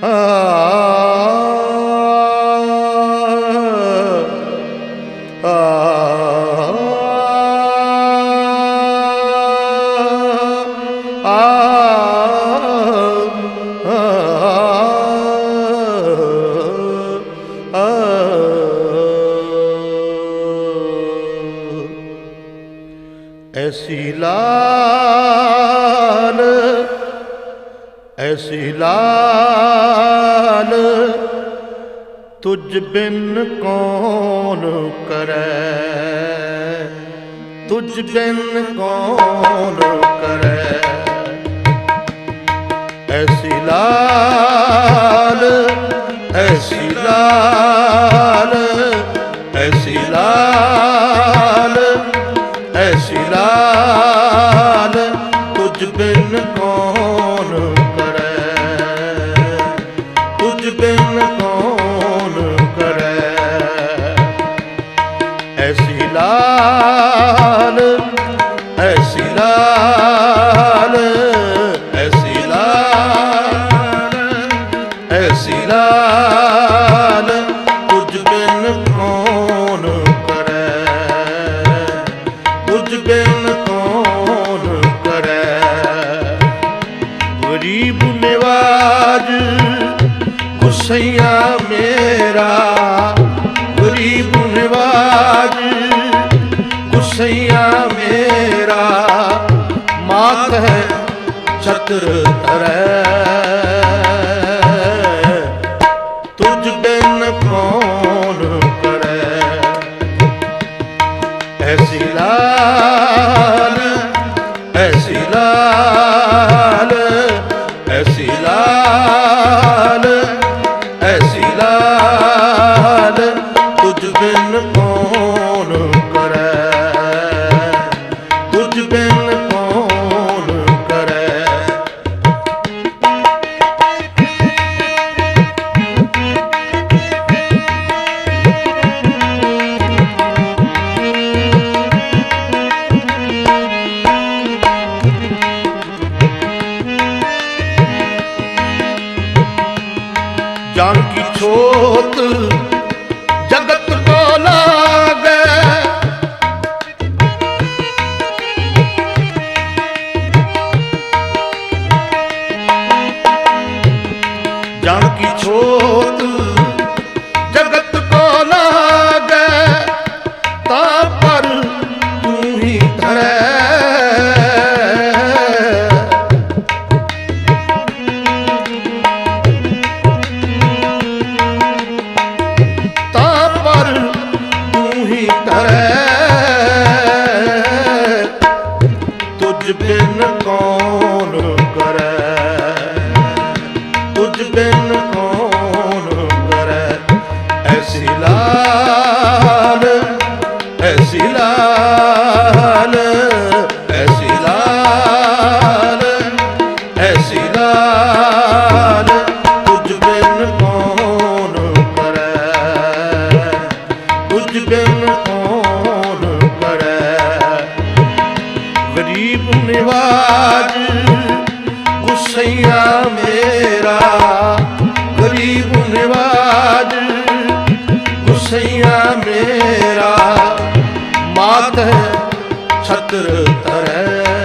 Ah. today को हो ਦੀਪ ਨਿਵਾਜ ਗੁਸਈਆ ਮੇਰਾ। ਗਰੀਬ ਨਿਵਾਜ ਗੁਸਈਆ ਮੇਰਾ। ਮਾਤ ਛਤਰ ਤਰੈ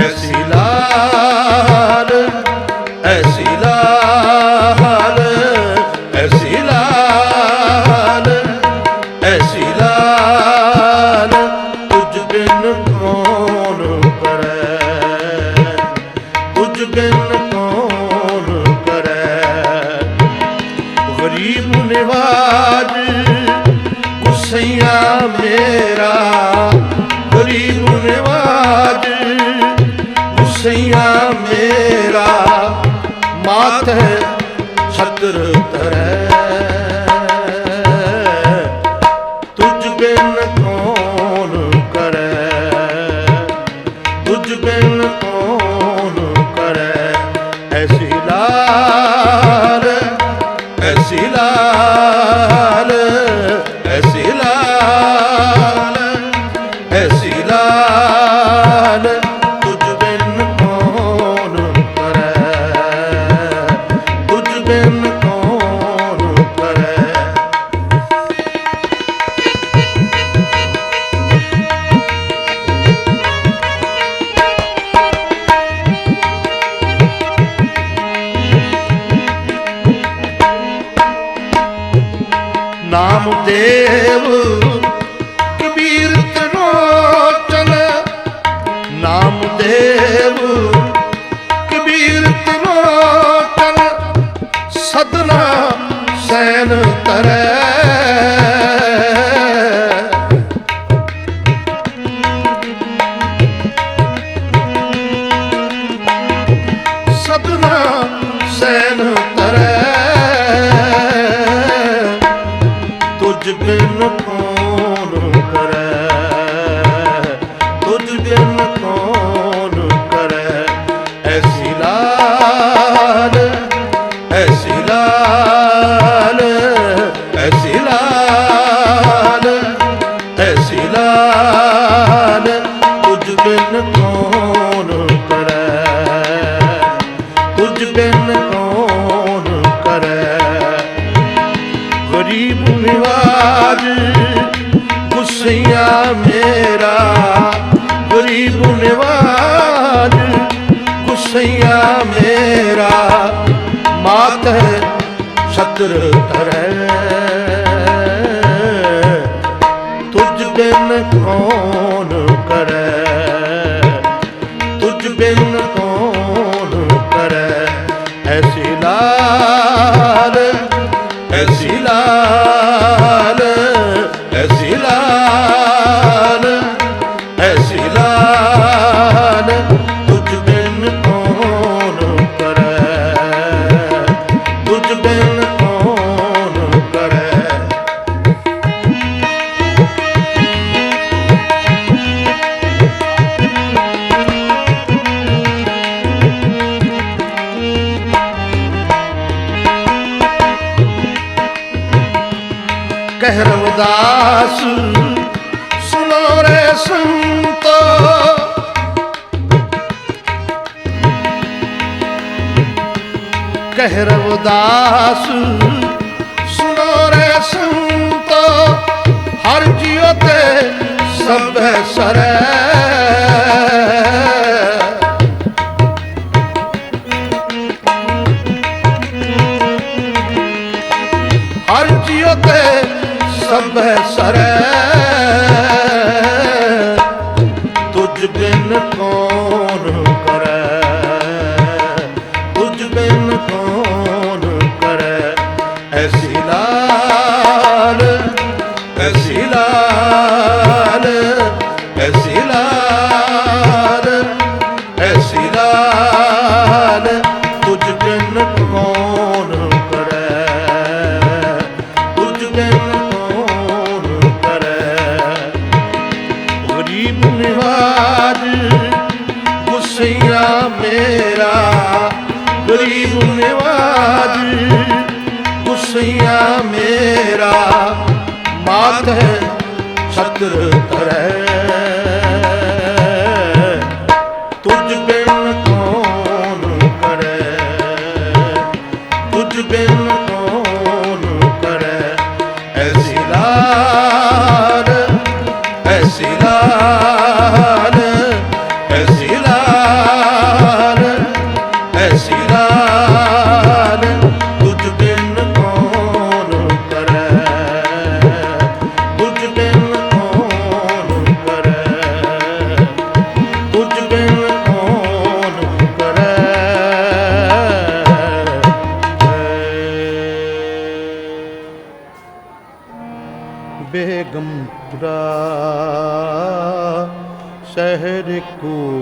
શિલા. ਗੁਰ ਕਰੈ ਤੁਝ ਬਿਨ ਕੌਣ ਕਰੈ? ਤੁਝ ਬਿਨ ਕੌਣ ਕਰੈ? ਐਸੀ ਲਾਲ ਐਸੀ ਲਾਲ ਐਸੀ ਲਾਲ de pena. ਸਈਆ ਮੇਰਾ ਮਾਤ ਸਤਰ ਧਰੈ। ਤੁਝ ਬਿਨ ਕੌਣ ਕਰੈ? ਤੁਝ ਬਿਨ Kaldırın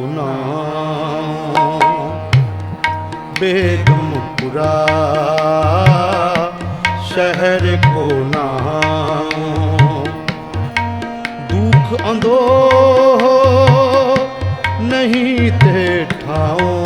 ਨਾਮ ਬੇਗਮਪੁਰਾ ਸ਼ਹਿਰ ਕੋ ਨਾ ਦੁੱਖ ਅੰਦੋ ਨਹੀਂ ਤੇ ਠਾਉ।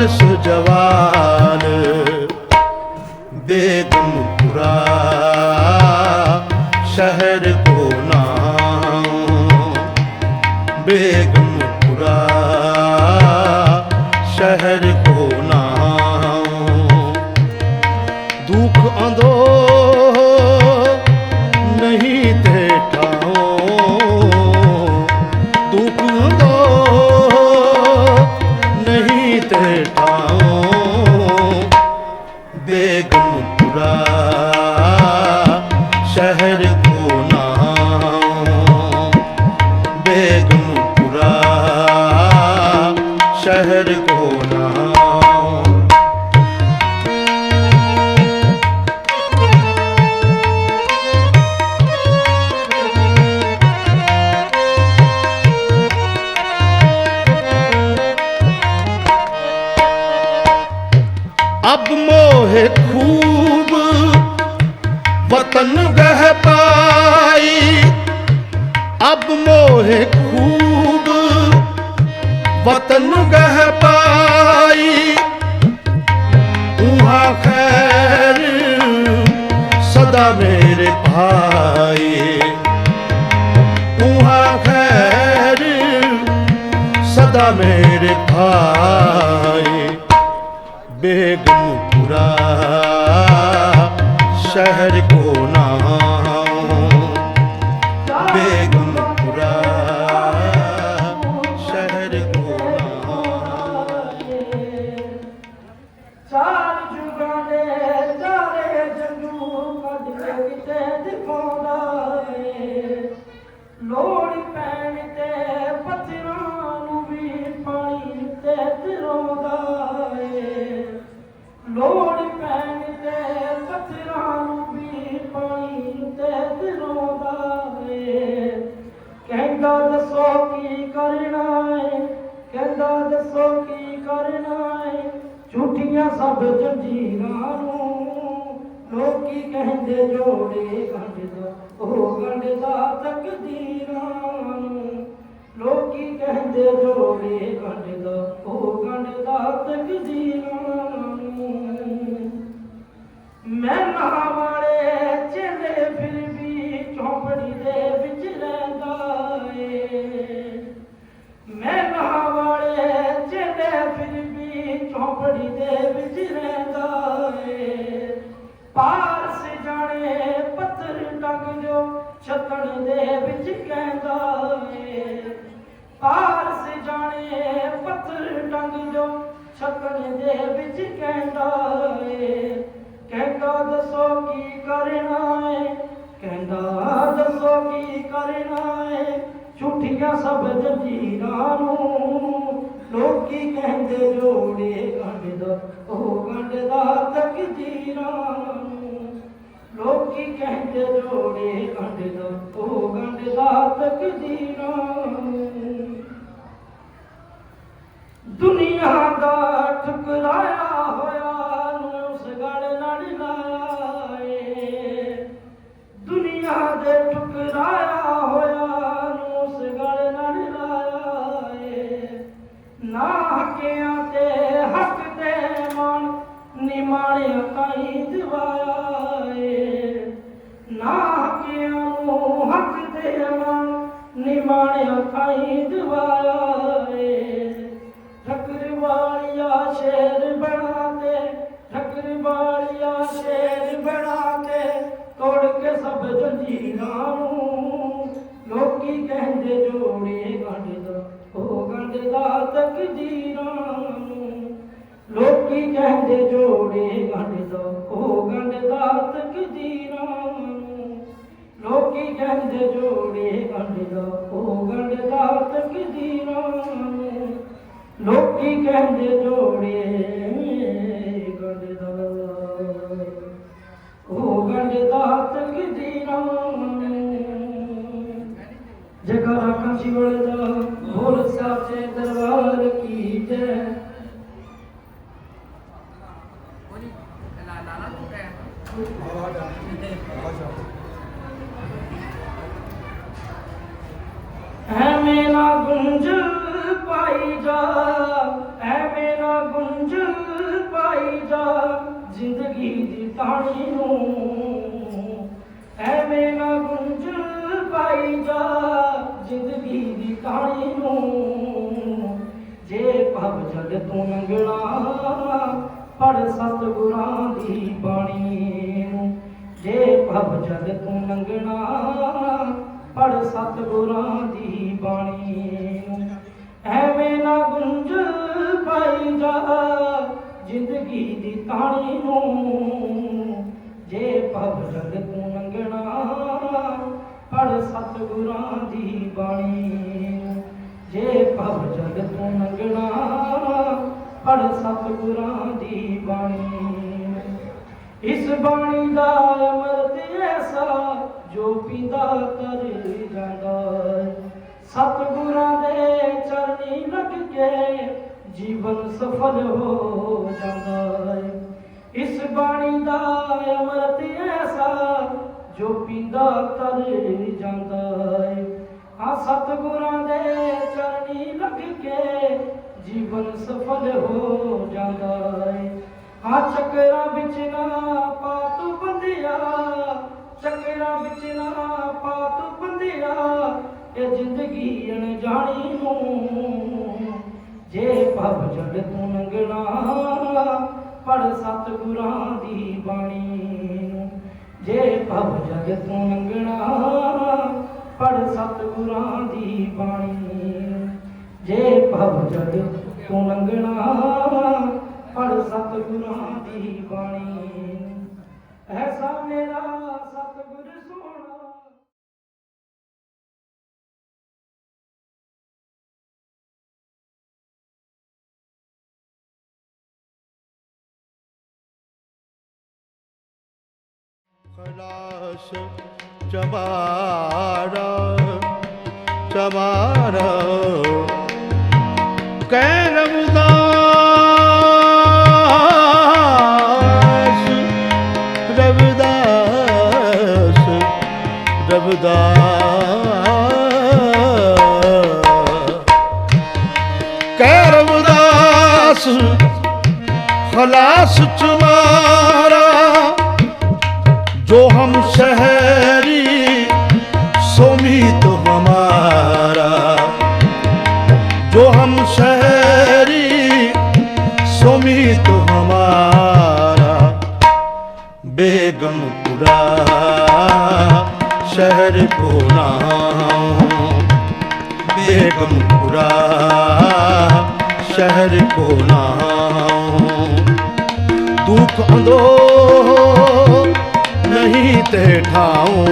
માણસ જવા ਲੋਕੀ ਕਹਿੰਦੇ ਜੋੜੇ ਗੰਢਦਾ ਉਹ ਗੰਢਦਾ ਤਕਦੀਰਾਂ ਨੂੰ ਲੋਕੀ ਕਹਿੰਦੇ ਜੋੜੇ ਗੰਢਦਾ ਉਹ ਗੰਢਦਾ ਤਕਦੀਰਾਂ ਨੂੰ ਮੈਂ ਮਹਾਵਾਲੇ ਚਲੇ ਫਿਰ ਵੀ ਚੌਪੜੀ ਦੇ ਵਿੱਚ ਰਹਿੰਦਾ ਏ। ਮੈਂ ਮਹਾਵਾਲੇ ਚਲੇ ਫਿਰ ਵੀ ਚੌਪੜੀ ਦੇ ਵਿੱਚ ਰਹਿੰਦਾ ਏ। ਪਾ ਜੋ ਛੱਤਣ ਦੇ ਵਿੱਚ ਕਹਿੰਦਾ ਵੇ ਪਾਰਸ ਜਾਣੇ ਪੱਥਰ ਟੰਗ ਜੋ ਛੱਤਣ ਦੇ ਵਿੱਚ ਕਹਿੰਦਾ ਵੇ ਕਹਿੰਦਾ ਦੱਸੋ ਕੀ ਕਰਨਾ ਏ? ਕਹਿੰਦਾ ਦੱਸੋ ਕੀ ਕਰਨਾ ਏ? ਝੂਠੀਆਂ ਸਭ ਜੰਜੀਰਾਂ ਨੂੰ ਲੋਕੀ ਕਹਿੰਦੇ ਜੋੜੇ ਗੰਢ ਦਾ, ਉਹ ਗੰਢ ਦਾ ਤਕਦੀਰਾਂ ਲੋਕੀ ਕਹਿੰਦੇ ਜੋੜੇ ਗੰਢ ਦਾ ਉਹ ਗੰਢ ਦਾ ਤਕਦੀਰਾਂ ਦੁਨੀਆ ਦਾ ਠੁਕਰਾਇਆ ਹੋਇਆ ਨੂੰ ਉਸ ਗੱਲ ਨਾਲ ਲਾਇਆ ਦੁਨੀਆ ਦੇ ਠੁਕਰਾਇਆ ਲੋਕੀ ਜੋੜੇ ਗੰਢ ਦਾ ਸਤਿਗੁਰਾਂ ਦੀ ਬਾਣੀ ਨੂੰ ਐਵੇਂ ਨਾ ਗੁੰਝ ਪਾਈ ਜਾ, ਜ਼ਿੰਦਗੀ ਦੀ ਤਾਣੀ ਨੂੰ ਜੇ ਭਵ ਜਗ ਤੂੰ ਲੰਘਣਾ ਪੜ ਸਤਿਗੁਰਾਂ ਦੀ ਬਾਣੀ ਜੇ ਭਵ ਜਗ ਤੂੰ ਲੰਘਣਾ ਪੜ ਸਤਿਗੁਰਾਂ ਦੀ ਬਾਣੀ ਇਸ ਬਾਣੀ ਦਾ ਅਮਰਤ ਐਸਾ ਜੋ ਪੀਂਦਾ ਤਰ ਜਾਂਦਾ। ਹੈ। ਸਤਿਗੁਰਾਂ ਦੇ ਚਰਨੀ ਲੱਗ ਕੇ ਜੀਵਨ ਸਫਲ ਹੋ ਜਾਂਦਾ ਹੈ। ਇਸ ਬਾਣੀ ਦਾ ਅਮਰਤ ਐਸਾ ਜੋ ਪੀਂਦਾ ਤਰ ਜਾਂਦਾ ਹੈ। ਆ ਸਤਿਗੁਰਾਂ ਦੇ ਚਰਨੀ ਲੱਗ ਕੇ ਜੀਵਨ ਸਫਲ ਹੋ ਜਾਂਦਾ ਹੈ। ਆ ਚੱਕਰਾਂ ਵਿੱਚ ਨਾ ਪਾ ਬੰਦਿਆ ਚੱਕਰਾਂ ਵਿੱਚ ਨਾ ਪਾ ਤੂੰ ਬੰਦਿਆ, ਇਹ ਜ਼ਿੰਦਗੀ ਅਣਜਾਣੀ ਨੂੰ। ਜੇ ਭਵ ਜਗ ਤੂੰ ਲੰਘਣਾ ਪੜ ਸਤਿਗੁਰਾਂ ਦੀ ਬਾਣੀ ਨੂੰ। ਜੇ ਭਵ ਜਗ ਤੂੰ ਲੰਘਣਾ ਪੜ ਸਤਿਗੁਰਾਂ ਦੀ ਬਾਣੀ ਜੇ ਭਵ ਜਗ ਤੂੰ ਲੰਘਣਾ ਪੜ ਸਤਿਗੁਰਾਂ ਦੀ ਬਾਣੀ ਐਸਾ ਮੇਰਾ ਖਲਾਸ ਚਬਾਰਾ ਚਬਾਰਾ ਕਹਿ ਰਵਦਾਸ ਰਵਦਾਸ ਰਵਦਾਸ। ਕਹਿ ਰਵਦਾਸ ਖਲਾਸ ਚਮਾਰਾ ਕਹਿਰ ਕੋ ਨਾਉ ਦੁਖ ਅੰਦੋ ਨਹੀਂ ਤੇ ਠਾਉ।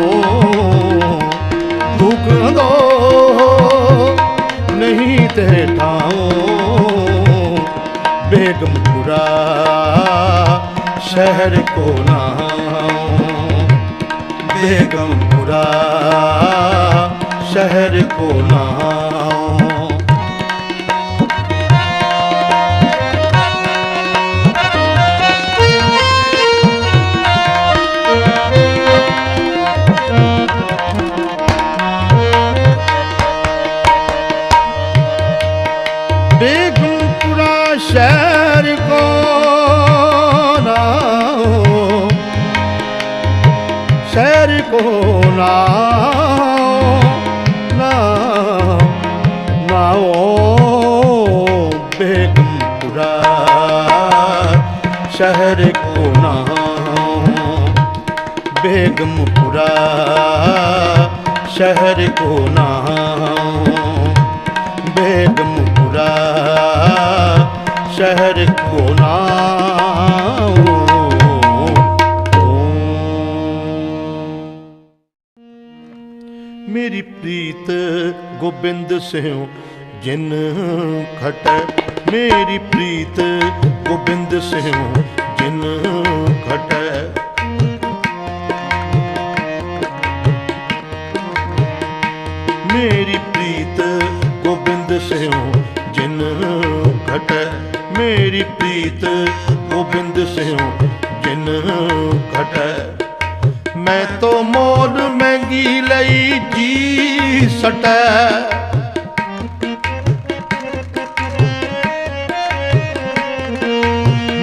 ਦੁਖ ਅੰਦੋ ਨਹੀਂ ਤੇ ਠਾਉ। ਬੇਗਮਪੁਰਾ ਸ਼ਹਿਰ ਕੋ ਨਾਉ ਬੇਗਮਪੁਰਾ ਸ਼ਹਿਰ ਕੋ ਨਾਉ शहर को नाम बेगमपुरा शहर को नाम मेरी प्रीत गोबिंद सिंह जिन खट मेरी प्रीत गोबिंद सिंह जिन खट ਮੇਰੀ ਪ੍ਰੀਤ, ਗੋਬਿੰਦ ਸਿਉ, ਜਿਨ ਘਟੈ ਮੇਰੀ ਪ੍ਰੀਤ, ਗੋਬਿੰਦ ਸਿਉ, ਜਿਨ ਘਟੈ। ਮੈਂ ਤੋ ਮੋਲ ਮਹਿੰਗੀ ਲਈ ਜੀ ਸਟੈ।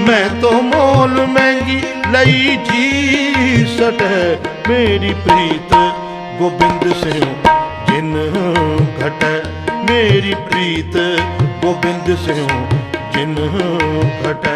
ਮੈਂ ਤੋ ਮੋਲ ਮਹਿੰਗੀ ਲਈ ਜੀ ਸਟੈ। ਮੇਰੀ ਪ੍ਰੀਤ, ਗੋਬਿੰਦ ਸਿਉ ਜਿਨ ਘਟੈ ਮੇਰੀ ਪ੍ਰੀਤ ਗੋਬਿੰਦ ਸਿਉ ਜਿਨ ਘਟੈ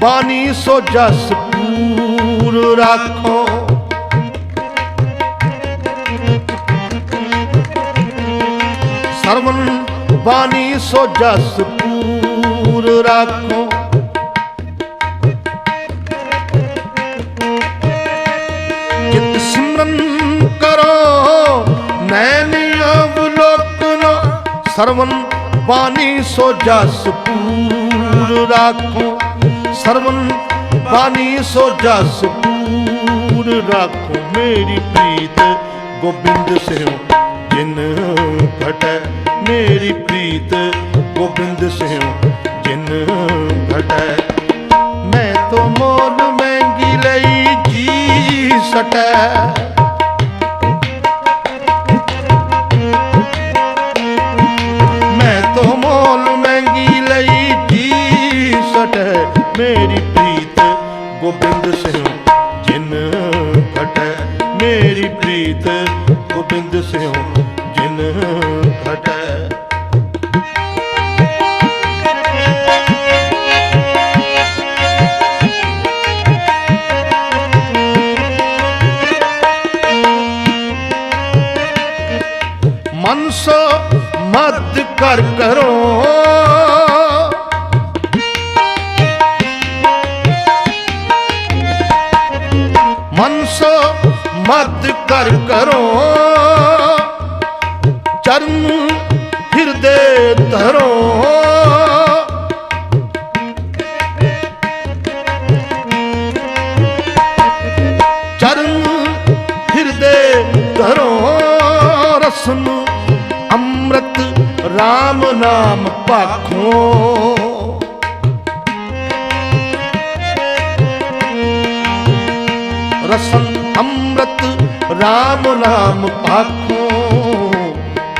ਬਾਣੀ ਸੋ ਜਸ ਪੂਰ ਰਾਖੋ। ਸਰਵਨ ਬਾਣੀ ਸੋ ਜਸ ਪੂਰ ਰਾਖੋ। ਚਿਤ ਸਿਮਰਨ ਕਰੋ, ਨੈਣ ਅਵਲੋਕਨ ਸਰਵਨ ਬਾਣੀ ਸੋ ਜਸ ਪੂਰ ਰਾਖੋ। ਸਰਵਨ ਬਾਣੀ ਸੋ ਜਸ ਪੂਰ ਰਾਖੋ ਮੇਰੀ ਪ੍ਰੀਤ, ਗੋਬਿੰਦ ਸਿਉ, ਜਿਨ ਘਟੈ ਮੇਰੀ ਪ੍ਰੀਤ, ਗੋਬਿੰਦ ਸਿਉ, ਜਿਨ ਘਟੈ। ਮੈਂ ਤੋ ਮੋਲ ਮਹਿੰਗੀ ਲਈ ਜੀ ਸਟੈ। ਮੈਂ ਮੇਰੀ ਪ੍ਰੀਤ ਗੋਬਿੰਦ ਸਿੰਘ ਜਿਨ ਘਟੈ ਮੇਰੀ ਪ੍ਰੀਤ ਗੋਬਿੰਦ ਸਿੰਘ ਜਿਨ ਹਿਰਦੇ ਧਰੋ ਰਸਨ ਅੰਮ੍ਰਿਤ RAM ਨਾਮ ਭਾਖੋ ਰਸਨ ਅੰਮ੍ਰਿਤ RAM ਨਾਮ ਭਾਖੋ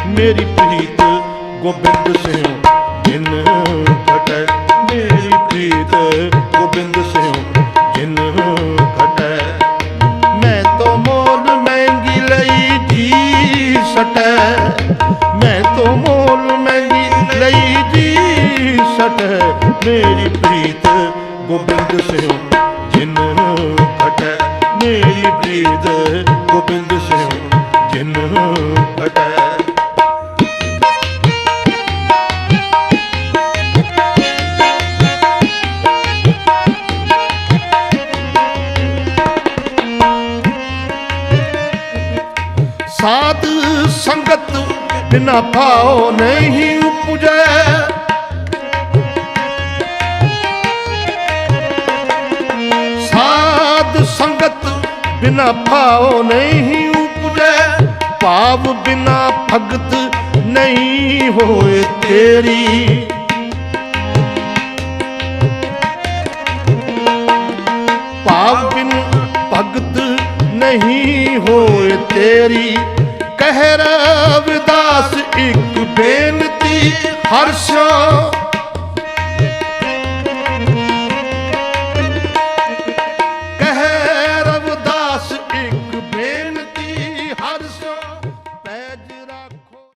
ਮੇਰੀ ਪ੍ਰੀਤ ਗੋਬਿੰਦ ਸਿੰਘ ਜਿਨ ਘਟੈ ਤੋਂ ਮੋਲ ਲਈ ਜੀ ਸਟੈ। ਮੇਰੀ ਪ੍ਰੀਤ ਗੋਬਿੰਦ ਸਿੰਘ ਜਿਨ ਘਟੈ ਮੇਰੀ ਪ੍ਰੀਤ ਬਿਨਾ ਭਾਉ ਨਹੀਂ ਉਪਜੈ। ਸਾਧ ਸੰਗਤ ਬਿਨਾ ਭਾਉ ਨਹੀਂ ਉਪਜੈ। ਭਾਵ ਬਿਨਾ ਭਗਤ ਨਹੀਂ ਹੋਏ ਤੇਰੀ। ਭਾਵ ਬਿਨ ਭਗਤ ਨਹੀਂ ਹੋਏ ਤੇਰੀ। ਕਹਿ ਰਵਿਦਾਸ ਇੱਕ ਬੇਨਤੀ ਹਰਸ਼ਾਂ